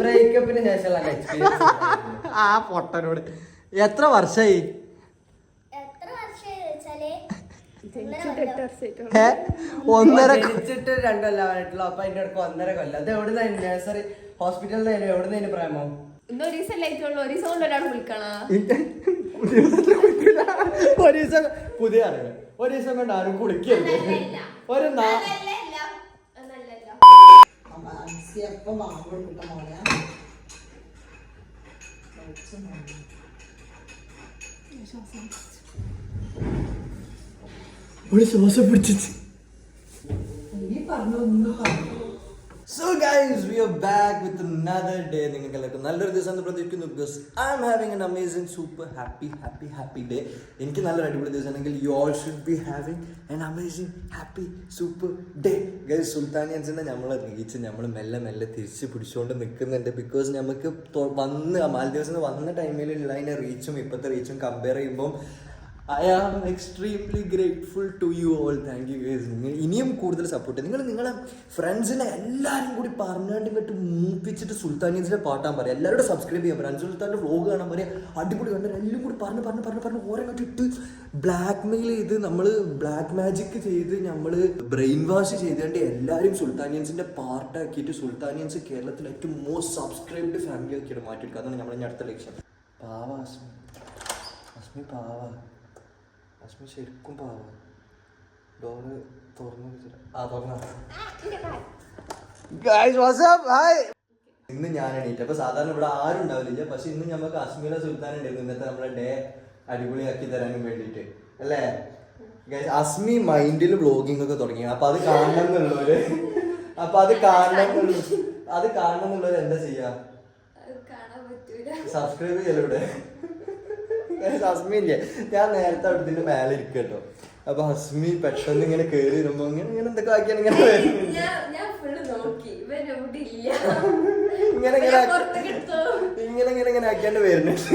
ബ്രേക്കപ്പിന് ശേഷമുള്ള എക്സ്പീരിയൻസ് ആ പൊട്ടനോട്. എത്ര വർഷമായി ഒന്നര വർഷമായി രണ്ടല്ല പറഞ്ഞിട്ടുള്ളൂ അപ്പൊ അതിന്റെ അടുക്ക് ഒന്നര കൊല്ലം. അത് എവിടെ നിന്ന് നഴ്സറി ഹോസ്പിറ്റലിൽ നിന്ന് എവിടെ നിന്ന് പ്രേമം? ഒരു ദിവസം ഒരു ദിവസം കൊണ്ട് ഒരാൾ വിളിക്കണ? ഒരു ദിവസം പുതിയ അറിവ്. ഒരു ദിവസം കൊണ്ട് ആരും കുളിക്കരുത്. ഒരു നാ ഒരു ശ്വാസം പിടിച്ചിട്ട് നീ പറഞ്ഞു ഒന്നും പറഞ്ഞു so guys we are back with another day നിങ്ങൾക്ക് എല്ലാവർക്കും നല്ലൊരു ദിവസം എന്ന് പ്രതീക്ഷിക്കുന്നു. Because I'm having an amazing super happy happy happy day എനിക്ക് നല്ലൊരു അടിപൊളി ദിവസം ആണെങ്കിൽ you all should be having an amazing happy super day guys സുൽത്താനിയൻസിനെ നമ്മൾ നീച്ച് നമ്മൾ മെല്ലെ മെല്ലെ തിരിച്ച് പിടിച്ചുകൊണ്ട് നിൽക്കുന്നുണ്ട് ബിക്കോസ് നമുക്ക് വന്ന് മാലദ്വീപ്സിൽ നിന്ന് വന്ന ടൈമിലുള്ള അതിന്റെ റീച്ചും ഇപ്പോഴത്തെ റീച്ചും കമ്പയർ ചെയ്യുമ്പം I am extremely grateful to you all thank you guys ഇനിയും കൂടുതൽ സപ്പോർട്ട് നിങ്ങൾ നിങ്ങളെ ഫ്രണ്ട്സിനെ എല്ലാവരും കൂടി പറഞ്ഞാണ്ട് ഇങ്ങോട്ട് മൂപ്പിച്ചിട്ട് സുൽത്താനീസിനെ പാട്ടാൻ പറയാം. എല്ലാവരും സബ്സ്ക്രൈബ് ചെയ്യാൻ പറയാം. സുൽത്താന്റെ വ്ലോഗ് കാണാൻ പറയാം. അടിപൊളി. കണ്ടാൽ എല്ലാം കൂടി പറഞ്ഞ് പറഞ്ഞ് പറഞ്ഞ് പറഞ്ഞ് ഓരോ ഇട്ട് ബ്ലാക്ക് മെയിൽ ചെയ്ത് നമ്മൾ ബ്ലാക്ക് മാജിക് ചെയ്ത് നമ്മൾ ബ്രെയിൻ വാഷ് ചെയ്തുകൊണ്ട് എല്ലാവരും സുൽത്താനിയൻസിന്റെ പാർട്ടാക്കിയിട്ട് സുൽത്താനിയൻസ് കേരളത്തിൽ ഏറ്റവും മോസ്റ്റ് സബ്സ്ക്രൈബ്ഡ് ഫാമിലി ആക്കിയിട്ട് മാറ്റിയെടുക്കുക അതാണ് നമ്മുടെ ഇനി അടുത്ത ലക്ഷ്യം. പാവ അസ്മി. അസ്മി പാവ. അസ്മി ശരിക്കും പാവ. ഡോറ് തുറന്നു വെച്ചിട്ട് ആ തുറന്നു. ഇന്ന് ഞാൻ എണീറ്റ്. അപ്പൊ സാധാരണ ഇവിടെ ആരും ഉണ്ടാവില്ല. പക്ഷെ ഇന്ന് നമുക്ക് അസ്മിയുടെ സുൽത്താൻ ഉണ്ടായിരുന്നു ഇന്നത്തെ നമ്മുടെ ഡേ അടിപൊളിയാക്കി തരാനും വേണ്ടിയിട്ട്. അല്ലേ? അസ്മി മൈൻഡിൽ വ്ളോഗിംഗ് ഒക്കെ തുടങ്ങി അപ്പൊ അത് കാണണം എന്നുള്ളവര് അപ്പൊ അത് കാണണം അത് കാണണം എന്നുള്ളവര് എന്താ ചെയ്യാ? സബ്സ്ക്രൈബ് ചെയ്യലൂടെ ഹസ്മി ഇല്ലേ ഞാൻ നേരത്തെ അവിടത്തിന്റെ മേലെ ഇരിക്കും കേട്ടോ അപ്പൊ ഹസ്മി പെട്ടെന്ന് ഇങ്ങനെ കേറി വരുമ്പോ ഇങ്ങനെ ഇങ്ങനെ എന്തൊക്കെ ആക്കിയാണ് ഇങ്ങനെ ഇങ്ങനെ ഇങ്ങനെ ഇങ്ങനെ ഇങ്ങനെ ഇങ്ങനെ ആക്കിയാണ്ട് വരുന്നുണ്ട്.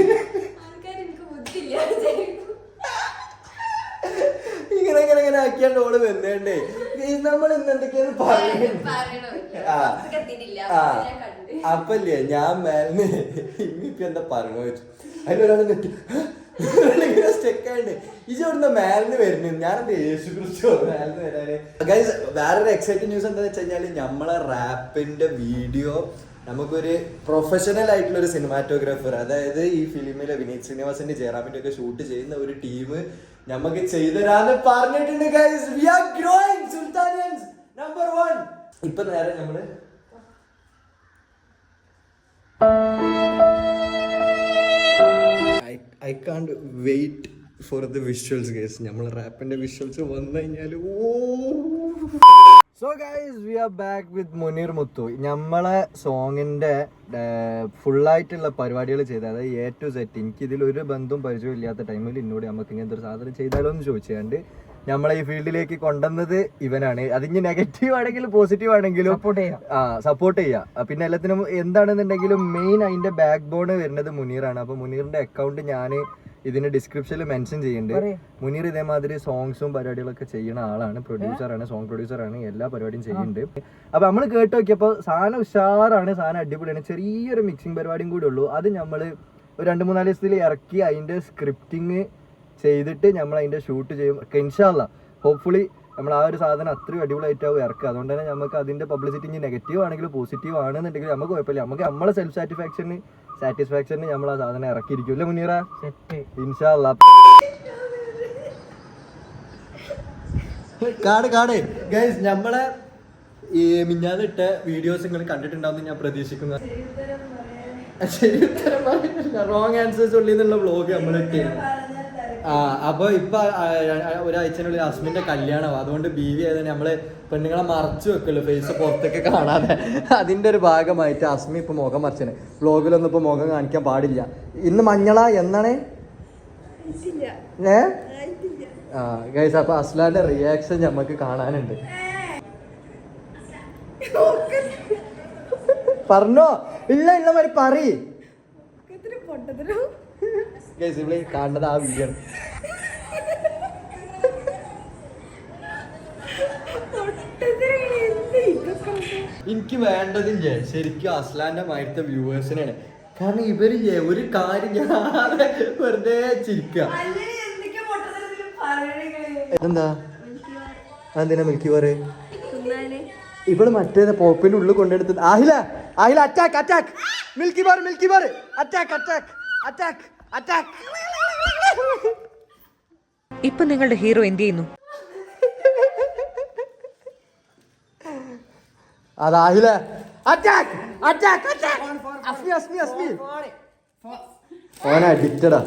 ഇങ്ങനെ ഇങ്ങനെ ഇങ്ങനെ ആക്കിയാണ്ട് ഓൾ വരുന്നേണ്ടേ. നമ്മൾ ഇന്ന് എന്തൊക്കെയാണ് പറയുന്നത്. ആ. അപ്പല്ലേ ഞാൻ മേലിന് ഇനിയിപ്പോ എന്താ പറഞ്ഞു വെച്ചു അതിലൊരാൾ നെറ്റ്. സ്റ്റെക്കായിട്ട് ഇജ് അവിടുന്ന് മേലിന് വരുന്നു ഞാനെന്താ യേശു ക്രിസ്തു മേലിന് വരാന്? ഗൈസ് വേറൊരു എക്സൈറ്റിംഗ് ന്യൂസ് എന്താ വെച്ച് കഴിഞ്ഞാൽ നമ്മളെ റാപ്പിന്റെ വീഡിയോ നമുക്കൊരു പ്രൊഫഷണൽ ആയിട്ടുള്ള ഒരു സിനിമാറ്റോഗ്രാഫർ അതായത് ഈ ഫിലിമിലെ വിനീത് ശ്രീനിവാസന്റെ ജയറാമിന്റെ ഒക്കെ ഷൂട്ട് ചെയ്യുന്ന ഒരു ടീം നമുക്ക് ചെയ്തുതരാന്ന് പറഞ്ഞിട്ടുണ്ട് guys we are growing സുൽത്താനിയൻസ്. Number one ഇപ്പൊ നേരെ നമ്മൾ I can't wait for the visuals guys നമ്മൾ റാപ്പിന്റെ വിഷ്വൽസ് വന്നു കഴിഞ്ഞാൽ so guys we are back with Muneer Muthu നമ്മളെ സോങ്ങിന്റെ ഫുള്ളായിട്ടുള്ള പരിപാടികൾ ചെയ്ത അതായത് എ ടു സെറ്റ് എനിക്കിതിൽ ഒരു ബന്ധവും പരിചയവും ഇല്ലാത്ത ടൈമിൽ എന്നോട് നമുക്ക് ഇങ്ങനത്തെ ഒരു സാധനം ചെയ്താലോ എന്ന് ചോദിച്ചുകൊണ്ട് നമ്മളെ ഈ ഫീൽഡിലേക്ക് കൊണ്ടുവന്നത് ഇവനാണ്. അതിന് നെഗറ്റീവ് ആണെങ്കിലും പോസിറ്റീവ് ആണെങ്കിലും ആ സപ്പോർട്ട് ചെയ്യാം. ആ, പിന്നെ എല്ലാത്തിനും എന്താണെന്നുണ്ടെങ്കിലും മെയിൻ അതിന്റെ ബാക്ക് ബോൺ വരുന്നത് മുനീറാണ്. അപ്പൊ മുനീറിന്റെ അക്കൗണ്ട് ഞാൻ ഇതിന് ഡിസ്ക്രിപ്ഷനിൽ മെൻഷൻ ചെയ്യുന്നുണ്ട് മുനീർ ഇതേമാതിരി സോങ്സും പരിപാടികളൊക്കെ ചെയ്യുന്ന ആളാണ്. പ്രൊഡ്യൂസറാണ് സോങ് പ്രൊഡ്യൂസറാണ് എല്ലാ പരിപാടിയും ചെയ്യുന്നുണ്ട് അപ്പൊ നമ്മൾ കേട്ട് നോക്കിയപ്പോൾ സാധനം ഉഷാറാണ് സാധനം അടിപൊളിയാണ്. ചെറിയൊരു മിക്സിംഗ് പരിപാടിയും കൂടി ഉള്ളൂ. അത് നമ്മൾ ഒരു രണ്ട് മൂന്നാൽ ദിവസത്തിൽ ഇറക്കി അതിന്റെ സ്ക്രിപ്റ്റിങ് ചെയ്തിട്ട് നമ്മൾ അതിന്റെ ഷൂട്ട് ചെയ്യും. ഇൻഷാല്ല ഹോപ്പ്ഫുള്ളി നമ്മൾ ആ ഒരു സാധനം അത്രയും അടിപൊളിയായിട്ടാവും ഇറക്കുക. അതുകൊണ്ട് തന്നെ നമുക്ക് അതിന്റെ പബ്ലിസിറ്റി ഇനി നെഗറ്റീവ് ആണെങ്കിലും പോസിറ്റീവ് ആണെന്നുണ്ടെങ്കിൽ നമുക്ക് കുഴപ്പമില്ല. നമുക്ക് നമ്മളെ സെൽഫ് സാറ്റിസ്ഫാക്ഷന് സാറ്റിസ്ഫാക്ഷന് നമ്മൾ ആ സാധനം ഇറക്കിയിരിക്കും. അല്ലേ മുനീറ? സെറ്റ് ഇൻഷാല്ല കാട് കാട്. ഗൈസ് നമ്മളെ ഈ മിഞ്ഞാന്നിട്ട വീഡിയോസ് നിങ്ങൾ കണ്ടിട്ടുണ്ടാവും ഞാൻ പ്രതീക്ഷിക്കുന്നു. ശരി ഉത്തരം റോങ് ആൻസേഴ്സ് ഉള്ളിൽ നിന്നുള്ള വ്ലോഗ് നമ്മൾ ഇട്ടിരുന്നു ആ അപ്പൊ ഇപ്പൊ ഒരാഴ്ചയുള്ള ഒരാഴ്ചനുള്ളിൽ ഹസ്ബൻഡിന്റെ കല്യാണം അതുകൊണ്ട് ബി വി ആയതുകൊണ്ട് നമ്മൾ പെണ്ണുങ്ങളെ മറച്ചു വെക്കുള്ളൂ. ഫേസ് പുറത്തൊക്കെ കാണാതെ. അതിന്റെ ഒരു ഭാഗമായിട്ട് അസ്മി ഇപ്പൊ മുഖം മറച്ചാണ് വ്ലോഗിലൊന്നും ഇപ്പൊ മുഖം കാണിക്കാൻ പാടില്ല. ഇന്ന് മഞ്ഞള എന്നാണ്? ഏ? ആ ഗൈസ് അപ്പൊ അസ്ലാന്റെ റിയാക്ഷൻ നമുക്ക് കാണാനുണ്ട്. പറഞ്ഞോ. ഇല്ല ഇല്ല മാതിരി പറയ്. കാണുന്നത് ആ വീഡിയോ എനിക്ക് വേണ്ടതില്ലേ ശരിക്കും അസ്ലാന്റെ മയത്തെ വ്യൂവേഴ്സിനാണ് കാരണം ഇവർ ഒരു കാര്യം ഞാൻ വെറുതെ ചിരിക്കുക എന്താ അതെന്തിനാ മിൽക്കി പറ ഇവൾ മറ്റേത് പോപ്പിന്റെ ഉള്ളിൽ കൊണ്ടെടുത്തത്. Ahila Ahila attack attack milky bar milky bar attack attack attack attack ഇപ്പൊ നിങ്ങളുടെ ഹീറോ എന്ത് ചെയ്യുന്നു? അറ്റാക്ക് അറ്റാക്ക് ഓന അഡിക്റ്റഡാ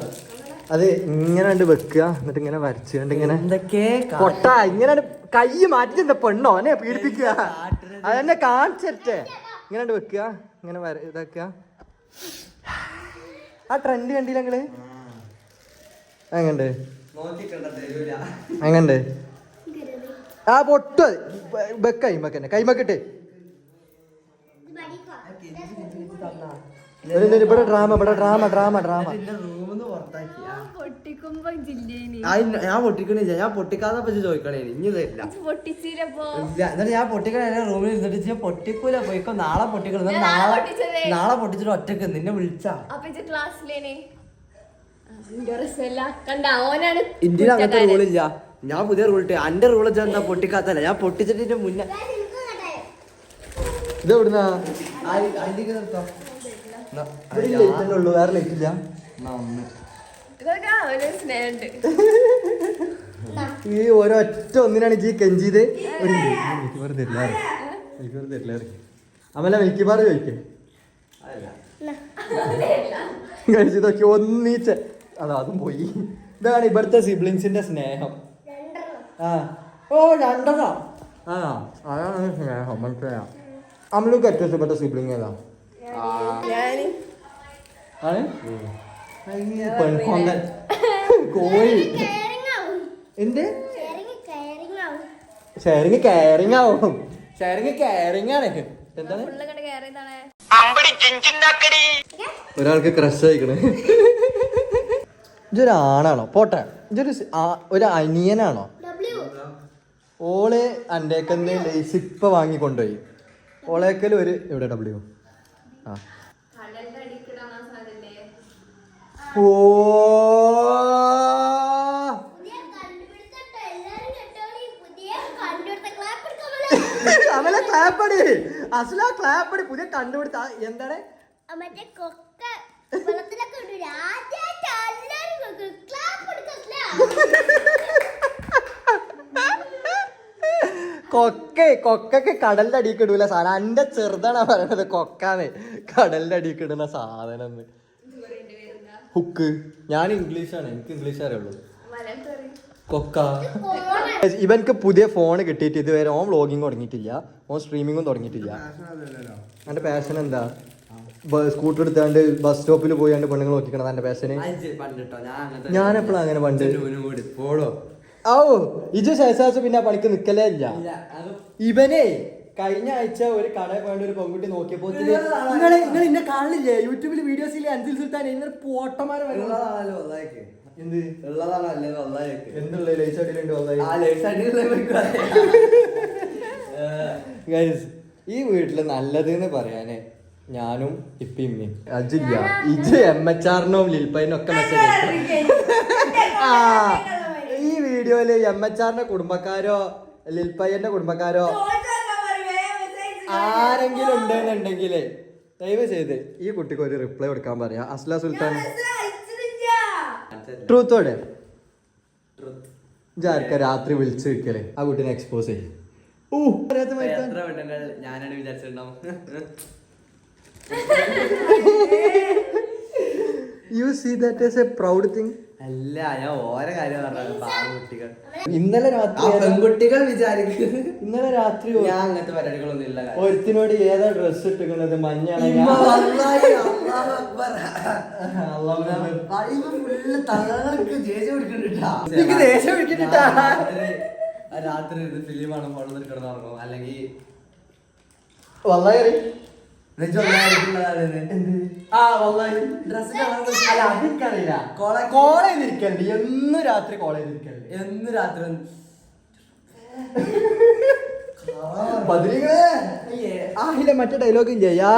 അത് ഇങ്ങനെ കണ്ട് വെക്കുക എന്നിട്ട് ഇങ്ങനെ വരച്ചുകൊണ്ട് ഇങ്ങനെ കൊട്ട പൊട്ട. ഇങ്ങനെ കൈ മാറ്റി പെണ്ണോ? എന്നെ പീഡിപ്പിക്കുക. അതെന്നെ കാണിച്ചേ ഇങ്ങനെ കണ്ട് വെക്കുക ഇങ്ങനെ വര ഇതാക്കുക. ആ ട്രെൻഡ് കണ്ടില്ല നിങ്ങൾ? തരൂല. എങ്ങണ്ട് ആ പൊട്ടു വെക്ക കൈമക്കന്നെ കൈമക്കിട്ട് ഇവിടെ ഡ്രാമ ഇവിടെ ഡ്രാമ ഡ്രാമ ഡ്രാമ പൊട്ടിക്കുമ്പോ ജില്ലേനി ഞാൻ പൊട്ടിക്കണില്ല ഞാൻ പൊട്ടിക്കാതെ പറ്റി ചോദിക്കണേ ഇനി തരില്ല പൊട്ടിച്ചില്ലപ്പോ ഇല്ല. എന്നിട്ട് ഞാൻ പൊട്ടിക്കണ എന്റെ റൂമിൽ ഇരുന്നിട്ട് പൊട്ടിക്കൂല. പോയിക്കോ നാളെ പൊട്ടിക്കണം. നാളെ നാളെ പൊട്ടിച്ചിട്ട് ഒറ്റയ്ക്ക് നിന്നെ വിളിച്ചാ. ക്ലാസ്സിലേനെ? ഇന്ത്യയിൽ അങ്ങനത്തെ. റൂളില്ല ഞാൻ പുതിയ റൂൾ ഇട്ട്. എന്റെ റൂൾ എന്താ പൊട്ടിക്കാത്തല്ല ഞാൻ പൊട്ടിച്ചിട്ട് ഇതിന്റെ മുന്നേ ഇത് എവിടുന്നാ? അതിലേക്ക് നിർത്താം. വേറെ ലൈറ്റ് ഇല്ല. സ്നേഹമുണ്ട് ഈ ഒരൊറ്റ ഒന്നിനാണ് ഈ കെഞ്ചിയത് ഒരു അമല മിൽക്കി ബാർ ചോദിക്കേ. കഴിച്ചതൊക്കെ ഒന്നിച്ച. അതാ അതും പോയി. ഇതാണ് ഇവിടുത്തെ സിബ്ലിങ്സിന്റെ സ്നേഹം. ആ. ഓ രണ്ടെണ്ണ? ആ അതാണ് സ്നേഹം മനസ്സിലായോ? അമലുക്ക് ഏറ്റവും ഇഷ്ടപ്പെട്ട സിബ്ലിങ് ഏതാ? ആണ്? പെൺകൊണ്ടൻ കോഴി. എന്ത്? ഷെയറിങ് കെയറിങ് ആവും ഷെയറിങ് കെയറിങ് ആണ് എന്താണ്? ഒരാൾക്ക് ക്രഷ് ആയിക്കണേ. ഇതൊരു ആണാണോ? പോട്ടെ. ഇതൊരു ഒരു അനിയനാണോ? ഓളെ അന്റെക്കന്ന് ലൈസ് ഇപ്പൊ വാങ്ങി കൊണ്ടുപോയി ഓളേക്കൽ ഒരു എവിടെ ഡബ്ല്യു ആ. ഓ. ക്ലാപ്പടി അസല ക്ലാപ്പടി പുതിയ കണ്ടുപിടുത്ത. എന്താണ്? കൊക്കെ കൊക്കൊക്കെ കടലിന്റെ അടിയിൽ കിടൂല സാധനം. എന്റെ ചെറുതാണ് പറയണത് കൊക്കാന്ന്. കടലിന്റെ അടിയിൽ കിടുന്ന സാധനം ഹുക്ക് ഞാൻ ഇംഗ്ലീഷാണ് എനിക്ക് ഇംഗ്ലീഷ് അറിയുള്ളൂ. കൊക്ക. ഇവൻക്ക് പുതിയ ഫോൺ കിട്ടിയിട്ട് ഇതുവരെ ഓൺ വ്ളോഗിങ് തുടങ്ങിയിട്ടില്ല. ഓൺ സ്ട്രീമിങ്ങും തുടങ്ങിയിട്ടില്ല. എന്റെ പാഷൻ എന്താ? സ്കൂട്ടർ എടുത്താണ്ട് ബസ് സ്റ്റോപ്പിൽ പോയാണ്ട് പെണ്ണുങ്ങൾ നോക്കിക്കണത് എന്റെ പാഷന് ഞാൻ എപ്പോഴാ അങ്ങനെ പണ്ട്? ഓ ഇജ് ശേഷം പിന്നെ പണിക്ക് നിക്കലേ ഇല്ല. ഇല്ല ഇവനെ കഴിഞ്ഞ ആഴ്ച ഒരു കടയിൽ പോയിട്ട് ഒരു പെൺകുട്ടി നോക്കിയപ്പോ നിങ്ങൾ നിങ്ങൾ ഇന്നെ കാണില്ലേ യൂട്യൂബിൽ വീഡിയോസ് ഇല്ലേ? അൻസിൽ സുൽത്താൻ ഇന്നൊരു പോട്ടമാരെ ഉള്ളതാണല്ലോ വല്ലായ്ക്ക് എന്ത്? ഉള്ളതാണല്ലേ അല്ലേ എന്തുള്ള ലൈസ് അടിയിലുണ്ട് ആ ലൈഫ് അടിയിലുള്ള ഈ വീട്ടിൽ നല്ലത് എന്ന് പറയാന് ഞാനും ഇപ്പ ഇമ്മയും അജില്ല ഇജ് എം എച്ച് ആറിനും ലിൽപ്പൈനും ഒക്കെ മെസ്സേജ് ആ ഈ വീഡിയോയിൽ എം എച്ച് ആറിന്റെ കുടുംബക്കാരോ ലിൽപ്പയ്യന്റെ കുടുംബക്കാരോ ആരെങ്കിലും ഉണ്ടെന്നുണ്ടെങ്കിലേ ദയവ് ചെയ്ത് ഈ കുട്ടിക്ക് ഒരു റിപ്ലൈ കൊടുക്കാൻ പറയാ. അസ്ല സുൽത്താൻ. ട്രൂത്തോടെ ആർക്കാ രാത്രി വിളിച്ചു വെക്കലേ ആ കുട്ടീനെ എക്സ്പോസ് ചെയ്യും. ഞാനാണ് വിചാരിച്ചിട്ടുണ്ടാവും? You see that as a proud thing അല്ല ഞാൻ ഓരോ കാര്യം പറഞ്ഞത്. പാവകുട്ടികൾ ഇന്നലെ ആ രാത്രി പെൺകുട്ടികൾ വിചാരിക്കും. ഇന്നലെ രാത്രി ഞാൻ അങ്ങനത്തെ പരിപാടികളൊന്നും ഇല്ല കാര്യം. ഒരുത്തിനോട് ഏതാ ഡ്രസ് ഇട്ടിരിക്കുന്നത്? മഞ്ഞാണ് ഞാൻ-. ആ, ആ, രാത്രി- ആ, ഇത് ഫിലിമാണ് ഫോണിൽ കിടന്നുറങ്ങും അല്ലെങ്കിൽ വല്ലാഹി എന്നും രാത്രി കോളേജ് ഇരിക്കലുണ്ട് എന്ന് രാത്രി ആഹിലെ മറ്റേ ഡയലോഗ് ഇല്ലേ? യാ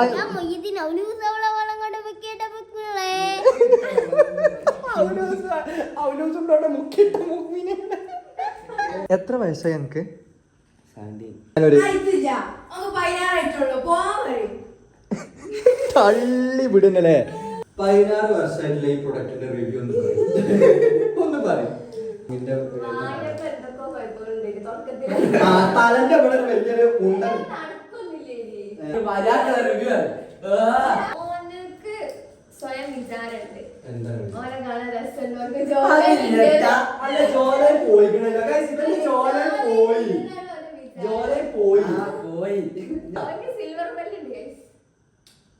എത്ര വയസ്സായി എനിക്ക് ആയിട്ടില്ല ഒന്ന് പതിനാറായിട്ടുള്ളൂ പോവാൻ പറയും തള്ളി വിടുന്നല്ലേ പതിനാറ് വർഷമായിട്ടില്ല ഈ പ്രൊഡക്റ്റിന്റെ റിവ്യൂ ഒന്ന് പറയും. ഒന്ന് പറയും. തലന്റെ ഒരു വലിയൊരു ഉണ്ട വരാത്ത റിവ്യൂ സ്വയം വിചാരമുണ്ട്. എന്താണ്? ഓനെ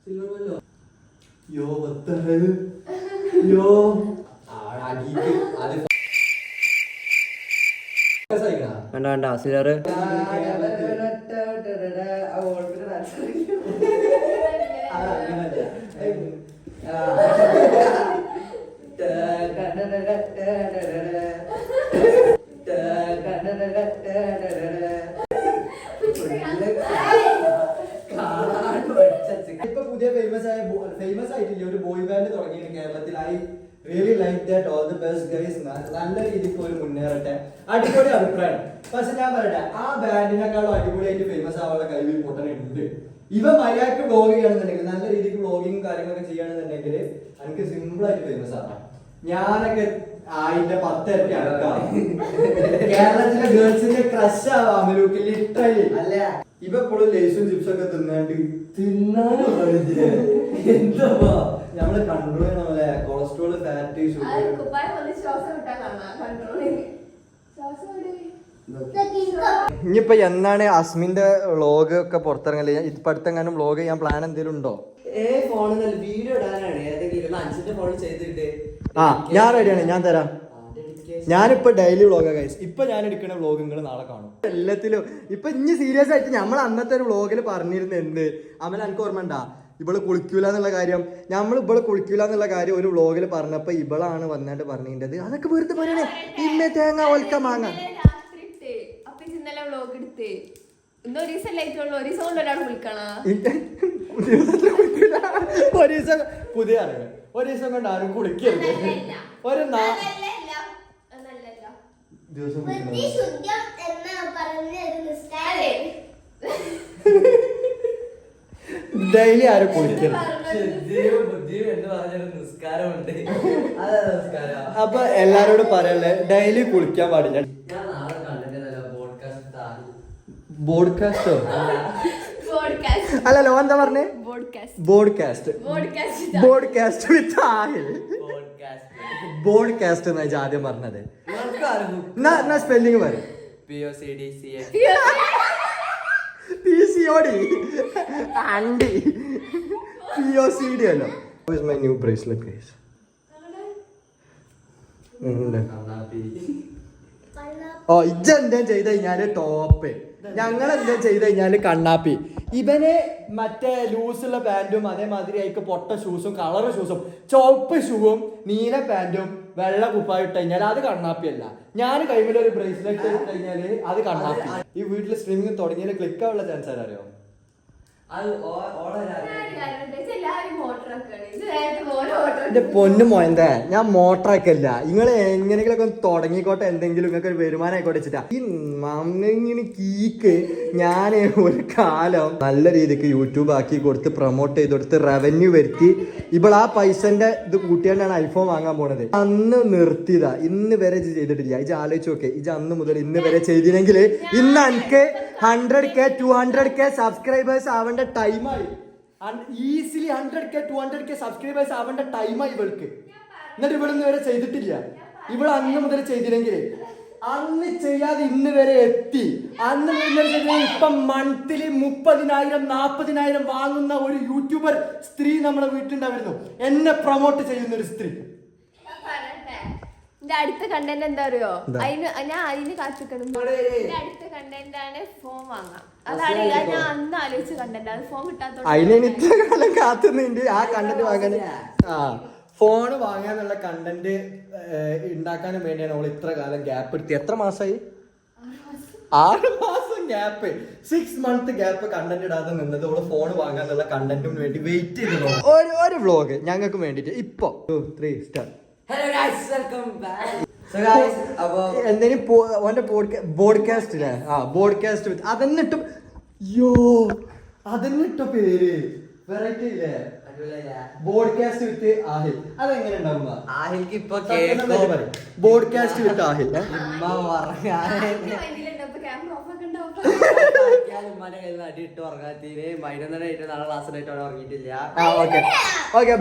സിൽവർ ബെല്ലോ യോ what the hell? യോ? വേണ്ട വേണ്ട സിലർ അത് അങ്ങനല്ല. ഇപ്പൊ പുതിയ ഫേമസ് ആയ ഫേമസ് ആയിട്ടില്ല ഒരു ബോയ് ബാൻഡ് തുടങ്ങിയിട്ട് കേരളത്തിൽ I really like that all the best guys നല്ല രീതിക്ക് ഒരു മുന്നേറട്ടെ. അടിപൊളി അഭിപ്രായം. പക്ഷെ ഞാൻ പറയട്ടെ ആ ബാൻഡിനെക്കാളും അടിപൊളിയായിട്ട് ഫേമസ് ആവാനുള്ള കഴിവ് പൊട്ടനുണ്ട് ഇവ മര്യാദയ്ക്ക് ബ്ലോഗ് ചെയ്യണമെന്നുണ്ടെങ്കിൽ നല്ല രീതിക്ക് ബ്ലോഗിങ് കാര്യങ്ങളൊക്കെ ചെയ്യുകയാണെന്നുണ്ടെങ്കിൽ എനിക്ക് സിമ്പിൾ ആയിട്ട് ഫേമസ് ആവാം. ഞാനൊക്കെ ആയിന്റെ പത്തിരട്ടി അടക്കാം കേരളത്തിലെ ഗേൾസിന്റെ ക്രഷ് ആവാം ലിറ്ററലി അല്ല? ഇവ എപ്പോഴും ലേസും ചിപ്സും ഒക്കെ തിന്നാണ്ട് തിന്നാനും എന്താ? നമ്മൾ കൺട്രോൾ ചെയ്യണം പോലെ കൊളസ്ട്രോൾ ഫാറ്റ് ഷുഗർ ശ്വാസം. ഇനിയിപ്പോ എന്നാണ് അസ്മിന്റെ വ്ളോഗ് ഒക്കെ പുറത്തിറങ്ങൽ? ഇപ്പൊ അടുത്തെങ്ങാനും വ്ളോഗ് ചെയ്യാൻ പ്ലാൻ എന്തെങ്കിലും ഉണ്ടോ? ആ ഞാൻ റെഡിയാണ് ഞാൻ തരാം. ഞാനിപ്പോ ഡെയിലി വ്ളോഗാ ഗൈസ് ഇപ്പൊ ഞാൻ എടുക്കുന്ന വ്ളോഗ് നിങ്ങൾ നാളെ കാണും. എല്ലാത്തിലും ഇപ്പൊ ഇനി സീരിയസ് ആയിട്ട് നമ്മൾ അന്നത്തെ ഒരു വ്ളോഗിൽ പറഞ്ഞിരുന്നെന്ത് എന്ത്? അമൽ എനിക്ക് ഓർമ്മ ഉണ്ടാ? ഇവൾ കുളിക്കൂല എന്നുള്ള കാര്യം. നമ്മൾ ഇവൾ കുളിക്കൂല എന്നുള്ള കാര്യം ഒരു വ്ളോഗിൽ പറഞ്ഞപ്പോ ഇവളാണ് വന്നിട്ട് പറഞ്ഞിട്ടത് അതൊക്കെ വെറുതെ പറയണേ. ഇമ്മേ തേങ്ങ ഒൽക്ക മാങ്ങ. ഒരു ദിവസം പുതിയ അറിവ് ഒരു ദിവസം കൊണ്ട് ആരും കുളിക്കരുത്. ഒരു ദിവസം കുളിക്കണം. ബുദ്ധി ശുദ്ധം എന്ന് പറഞ്ഞ ഒരു നിസ്കാരം ഡെയിലി ആരും കുളിക്കരുത്. അപ്പൊ എല്ലാരോടും പറയല്ലേ ഡെയിലി കുളിക്കാൻ പാടില്ല. ബോഡ്കാസ്റ്റോ അല്ലല്ലോ എന്താ പറഞ്ഞേ? Podcast podcast with Ahil. Podcast എന്നാ ആദ്യം പറഞ്ഞത്. എന്നാ സ്പെല്ലിങ് പറയും? P O C D C A P C O D Andy P O C D അല്ലോ. മൈ ന്യൂ ബ്രേസ്ലെറ്റ് ഗൈസ് ഓ ഇജ്ജ എന്താ ചെയ്ത് കഴിഞ്ഞാൽ ടോപ്പ്. ഞങ്ങൾ എന്താ ചെയ്ത് കഴിഞ്ഞാൽ കണ്ണാപ്പി. ഇവന് മറ്റേ ലൂസുള്ള പാന്റും അതേമാതിരി അയക്ക് പൊട്ട ഷൂസും കളർ ഷൂസും ചുവപ്പ് ഷൂവും നീല പാന്റും വെള്ള കുപ്പായി ഇട്ട് കഴിഞ്ഞാൽ അത് കണ്ണാപ്പിയല്ല. ഞാൻ കൈമിലൊരു ബ്രേസ്ലെറ്റ് ഇട്ട് കഴിഞ്ഞാൽ അത് കണ്ണാപ്പി. ഈ വീട്ടിൽ സ്ട്രീമിംഗ് തുടങ്ങിയാൽ ക്ലിക്ക് ആവുള്ള ചാൻസ് ആരറിയോ എന്റെ പൊന്നു മോയന്തേ ഞാൻ മോട്ടറാക്കല്ല നിങ്ങൾ എങ്ങനെയെങ്കിലും ഒന്ന് തുടങ്ങിക്കോട്ടെ എന്തെങ്കിലും നിങ്ങൾക്ക് ഒരു വരുമാനം ആയിക്കോട്ടെ വെച്ചിട്ടാ. ഈ മണ്ണിങ്ങനെ കീക്ക് ഞാൻ ഒരു കാലം നല്ല രീതിക്ക് യൂട്യൂബ് ആക്കി കൊടുത്ത് പ്രൊമോട്ട് ചെയ്ത് കൊടുത്ത് റവന്യൂ വരുത്തി. ഇപ്പോൾ ആ പൈസന്റെ ഇത് കൂട്ടിയാണ്ടാണ് ഐഫോൺ വാങ്ങാൻ പോണത്. അന്ന് നിർത്തിയതാ. ഇന്ന് വരെ ചെയ്തിട്ടില്ല. ഇത് ആലോചിച്ചു നോക്കെ. ഇത് അന്ന് മുതൽ ഇന്ന് വരെ ചെയ്തില്ലെങ്കിൽ ഇന്ന് എനിക്ക് hundred K to hundred K subscribers ആവേണ്ട ടൈമായി easily hundred K to hundred K subscribers ആവേണ്ട ടൈമായി ഇവൾക്ക്. എന്നിട്ട് ഇവിടുന്ന് വരെ ചെയ്തിട്ടില്ല. ഇവൾ അന്ന് മുതൽ ചെയ്തില്ലെങ്കിൽ അന്ന് ചെയ്യാതെ ഇന്ന് വരെ എത്തി. അന്ന് ഇപ്പം മന്ത്ലി മുപ്പതിനായിരം നാൽപ്പതിനായിരം വാങ്ങുന്ന ഒരു യൂട്യൂബർ സ്ത്രീ നമ്മുടെ വീട്ടിലുണ്ടായിരുന്നു. എന്നെ പ്രൊമോട്ട് ചെയ്യുന്ന ഒരു സ്ത്രീ. അടുത്ത കണ്ടന്റ് എന്താ അറിയോ? അതിന് ഞാൻ അതിന് കാത്തിക്കണം എന്റെ അടുത്ത കണ്ടന്റ് ആണ് ഫോൺ വാങ്ങാം. അതാണ് ഞാൻ അന്ന് ആലോചിച്ച കണ്ടന്റ് കിട്ടാത്തോണ്ട് അതിനെ ഇത്ര കാലം കാത്തുന്നുണ്ട് ആ കണ്ടന്റ് വാങ്ങാൻ ആ ഫോൺ വാങ്ങാന്നുള്ള കണ്ടന്റ് ഉണ്ടാക്കാനും വേണ്ടിയാണ് അവൾ ഇത്ര കാലം ഗ്യാപ്പ് എടുത്തി എത്ര മാസമായി ആറ് മാസം gap six month gap content ഇടാതെ നിന്നത് അവൾ ഫോൺ വാങ്ങാനുള്ള കണ്ടന്റിന് വേണ്ടി വെയിറ്റ് ചെയ്തു ഒരു ഒരു വ്ലോഗ് ഞങ്ങൾക്ക് വേണ്ടിട്ട് ഇപ്പൊ. Three star hello guys welcome back so guys എന്തെങ്കിലും ആ ബോഡ്കാസ്റ്റ് വിത്ത് അതെന്നിട്ട് യോ അതെന്നിട്ട പേര്. വെറൈറ്റി ഇല്ലേ ബോഡ്കാസ്റ്റ് വിത്ത് ആഹിൽ. അതെങ്ങനെ ഉണ്ടാവുക? ആഹിൽക്ക് ഇപ്പൊ കേൾക്കും ബോഡ്കാസ്റ്റ് വിത്ത് ആഹിൽ.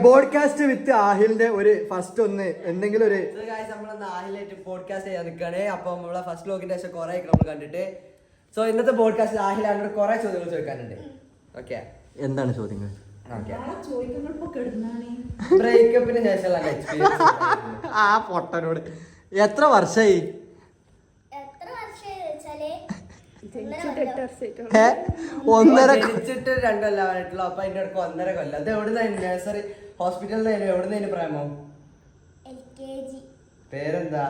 ബോഡ്കാസ്റ്റ് ആഹിലിന്റെ ഒരു ഫസ്റ്റ് ഒന്ന് എന്തെങ്കിലും ഒരു ആഹിലായിട്ട് ബോഡ്കാസ്റ്റ് ചെയ്യാൻ നിൽക്കുകയാണ് അപ്പൊ നമ്മളെ ഫസ്റ്റ് ലോക്കിന്റെ ശേഷം കുറെ നമ്മൾ കണ്ടിട്ട്. സോ ഇന്നത്തെ ബോഡ്കാസ്റ്റ് ആഹിലാണ് കുറെ ചോദ്യങ്ങൾ ചോദിക്കാനുണ്ട്. ഓക്കെ എന്താണ് ചോദ്യങ്ങൾ? ബ്രേക്കപ്പിന് ശേഷമുള്ള എക്സ്പീരിയൻസ് ആ പൊട്ടനോട്. എത്ര വർഷമായി എത്ര കൊല്ലിച്ചിട്ട് രണ്ടു ജനിച്ചിട്ട് എട്ട് വർഷമായിട്ടുള്ളൂ ഏ? ഒന്നര ജനിച്ചിട്ട് രണ്ടല്ലായിട്ടുള്ളൂ അപ്പൊ അതിന്റെ അടുത്ത് ഒന്നര കൊല്ലം. അത് എവിടുന്ന നഴ്സറി ഹോസ്പിറ്റലിൽ നിന്ന് എവിടെ നിന്ന് പ്രേമോ? പേരെന്താ?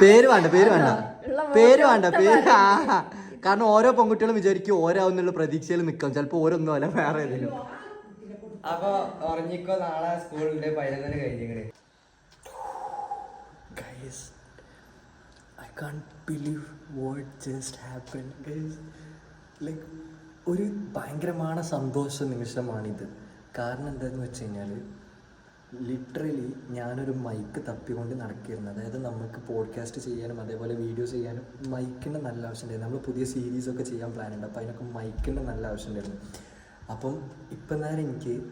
പേര് വേണ്ട പേര് വേണ്ട. പേര് വേണ്ട പേര് ആ കാരണം ഓരോ പെൺകുട്ടികളും വിചാരിക്കും ഓരോന്നുള്ള പ്രതീക്ഷയിൽ നിൽക്കാം. ചിലപ്പോ ഓരോന്നും അല്ല വേറെ ഏതെങ്കിലും. അപ്പൊ ഉറങ്ങിക്കോ നാളെ സ്കൂളിന്റെ പതിനൊന്നിന് കഴിഞ്ഞിങ്ങനെ Guys, I can't believe what just happened, guys. Like, ഒരു ഭയങ്കരമായ സന്തോഷ നിമിഷമാണിത്. കാരണം എന്താണെന്ന് വെച്ച് കഴിഞ്ഞാൽ ലിറ്ററലി ഞാനൊരു മൈക്ക് തപ്പിക്കൊണ്ട് നടക്കിയിരുന്നു അതായത് നമുക്ക് പോഡ്കാസ്റ്റ് ചെയ്യാനും അതേപോലെ വീഡിയോ ചെയ്യാനും മൈക്കിന്റെ നല്ല ആവശ്യമുണ്ടായിരുന്നു. നമ്മൾ പുതിയ സീരീസൊക്കെ ചെയ്യാൻ പ്ലാൻ ഉണ്ട്. അപ്പോൾ അതിനൊക്കെ മൈക്കിന്റെ നല്ല ആവശ്യമുണ്ടായിരുന്നു. അപ്പം ഇപ്പം നേരം എനിക്ക്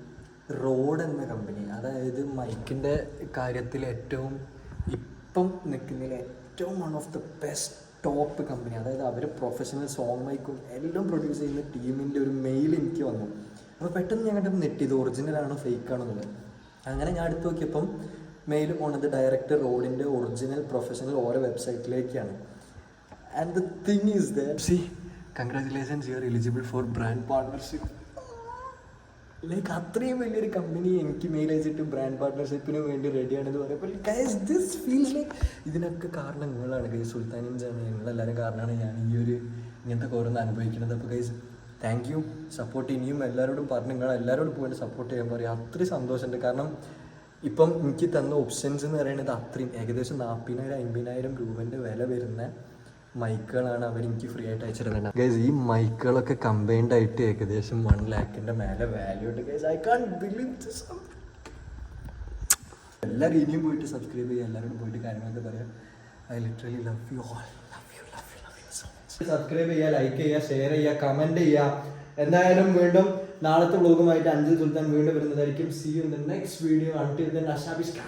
റോഡ് എന്ന കമ്പനി അതായത് മൈക്കിന്റെ കാര്യത്തിൽ ഏറ്റവും ഇപ്പം നിൽക്കുന്നതിൽ ഏറ്റവും one of the best top company അതായത് അവർ പ്രൊഫഷണൽ സോങ് മൈക്കും എല്ലാം പ്രൊഡ്യൂസ് ചെയ്യുന്ന ടീമിന്റെ ഒരു മെയിൽ എനിക്ക് വന്നു. അപ്പോൾ പെട്ടെന്ന് ഞങ്ങളുടെ നെറ്റ് ഇത് ഒറിജിനലാണോ ഫേക്ക് ആണോ എന്നുള്ളത്. അങ്ങനെ ഞാൻ എടുത്ത് നോക്കിയപ്പം മെയിൽ പോണത് ഡയറക്റ്റ് റോഡിന്റെ ഒറിജിനൽ പ്രൊഫഷണൽ ഓരോ വെബ്സൈറ്റിലേക്കാണ് and the thing is that see congratulations you are eligible for brand partnership like അത്രയും വലിയൊരു കമ്പനി എനിക്ക് മെയിൽ അയച്ചിട്ട് ബ്രാൻഡ് പാർട്ട്ണർഷിപ്പിന് വേണ്ടി റെഡിയാണെന്ന് പറയുമ്പോൾ ഗൈസ് ദിസ് ഫീൽസ് ലൈക്ക് ഇതിനൊക്കെ കാരണം നിങ്ങളാണ് ഗൈസ് സുൽത്താനിൻസാണ് നിങ്ങളെല്ലാവരും കാരണമാണ് ഞാൻ ഈ ഒരു ഇങ്ങനത്തെ ഓരോന്ന് അനുഭവിക്കുന്നത്. അപ്പോൾ ഗൈസ് താങ്ക് യു സപ്പോർട്ട് ഇനിയും എല്ലാവരോടും പറഞ്ഞു നിങ്ങൾ എല്ലാവരോടും പോയിട്ട് സപ്പോർട്ട് ചെയ്യാൻ പറയും. അത്രയും സന്തോഷമുണ്ട്. കാരണം ഇപ്പം എനിക്ക് തന്ന ഓപ്ഷൻസ് എന്ന് പറയുന്നത് അത്രയും. ഏകദേശം നാൽപ്പതിനായിരം അമ്പതിനായിരം രൂപന്റെ വില വരുന്ന മൈക്കുകളാണ് അവർ എനിക്ക് ഫ്രീ ആയിട്ട് അയച്ചിരുന്നത്. ഗൈസ് ഈ മൈക്കുകളൊക്കെ കമ്പൈൻഡ് ആയിട്ട് ഏകദേശം വൺ ലാക്കിന്റെ മേലെ വാല്യൂ ഉണ്ട്. Guys I can't believe this എല്ലാവരും ഇനിയും പോയിട്ട് സബ്സ്ക്രൈബ് ചെയ്യുക. എല്ലാവരോടും പോയിട്ട് കാര്യങ്ങളൊക്കെ പറയാം. I literally love you all love you love you love you so much subscribe ചെയ്യുക ലൈക്ക് ചെയ്യുക ഷെയർ ചെയ്യുക കമന്റ് ചെയ്യുക എന്തായാലും വീണ്ടും നാളത്തെ വ്ലോഗുമായിട്ട് അഞ്ചു സുൽത്താൻ വീണ്ടും വരുന്നതായിരിക്കും. See you in the next video until then അഷാബിഷ്ക